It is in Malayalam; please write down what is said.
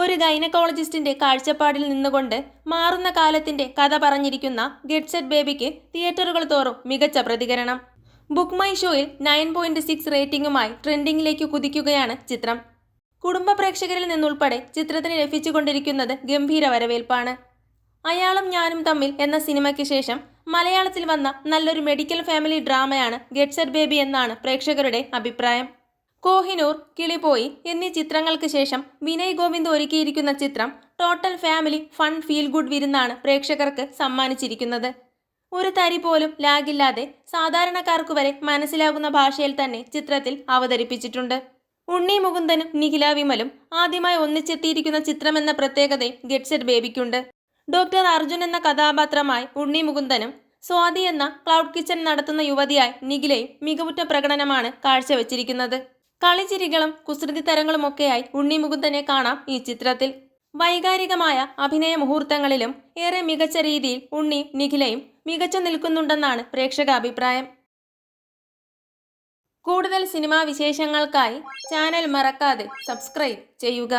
ഒരു ഗൈനക്കോളജിസ്റ്റിന്റെ കാഴ്ചപ്പാടിൽ നിന്നുകൊണ്ട് മാറുന്ന കാലത്തിന്റെ കഥ പറഞ്ഞിരിക്കുന്ന ഗെറ്റ്സെറ്റ് ബേബിക്ക് തിയേറ്ററുകൾ തോറും മികച്ച പ്രതികരണം. ബുക്ക് മൈ ഷോയിൽ നയൻ പോയിന്റ് സിക്സ് റേറ്റിംഗുമായി ട്രെൻഡിംഗിലേക്ക് കുതിക്കുകയാണ് ചിത്രം. കുടുംബ പ്രേക്ഷകരിൽ നിന്നുൾപ്പെടെ ചിത്രത്തിന് ലഭിച്ചുകൊണ്ടിരിക്കുന്നത് ഗംഭീര വരവേൽപ്പാണ്. അയാളും ഞാനും തമ്മിൽ എന്ന സിനിമയ്ക്ക് ശേഷം മലയാളത്തിൽ വന്ന നല്ലൊരു മെഡിക്കൽ ഫാമിലി ഡ്രാമയാണ് ഗെറ്റ്സെറ്റ് ബേബി എന്നാണ് പ്രേക്ഷകരുടെ അഭിപ്രായം. കോഹിനൂർ കിളിപോയി എന്നീ ചിത്രങ്ങൾക്ക് ശേഷം വിനയ് ഗോവിന്ദ് ഒരുക്കിയിരിക്കുന്ന ചിത്രം total family fun feel good വിരുന്നാണ് പ്രേക്ഷകർക്ക് സമ്മാനിച്ചിരിക്കുന്നത്. ഒരു തരി പോലും ലാഗില്ലാതെ സാധാരണക്കാർക്ക് വരെ മനസ്സിലാകുന്ന ഭാഷയിൽ തന്നെ ചിത്രത്തിൽ അവതരിപ്പിച്ചിട്ടുണ്ട്. ഉണ്ണി മുകുന്ദനും നിഖില വിമലും ആദ്യമായി ഒന്നിച്ചെത്തിയിരിക്കുന്ന ചിത്രമെന്ന പ്രത്യേകതയും ഗെറ്റ്സെറ്റ് ബേബിക്കുണ്ട്. ഡോക്ടർ അർജുൻ എന്ന കഥാപാത്രമായി ഉണ്ണി മുകുന്ദനും സ്വാതി എന്ന ക്ലൗഡ് കിച്ചൺ നടത്തുന്ന യുവതിയായി നിഖിലയും മികവുറ്റ പ്രകടനമാണ് കാഴ്ചവെച്ചിരിക്കുന്നത്. കളിച്ചിരികളും കുസൃതി തരങ്ങളുമൊക്കെയായി ഉണ്ണി മുകുന്ദനെ കാണാം ഈ ചിത്രത്തിൽ. വൈകാരികമായ അഭിനയ മുഹൂർത്തങ്ങളിലും ഏറെ മികച്ച രീതിയിൽ ഉണ്ണി നിഖിലയും മികച്ചു നിൽക്കുന്നുണ്ടെന്നാണ് പ്രേക്ഷക അഭിപ്രായം. കൂടുതൽ സിനിമാ വിശേഷങ്ങൾക്കായി ചാനൽ മറക്കാതെ സബ്സ്ക്രൈബ് ചെയ്യുക.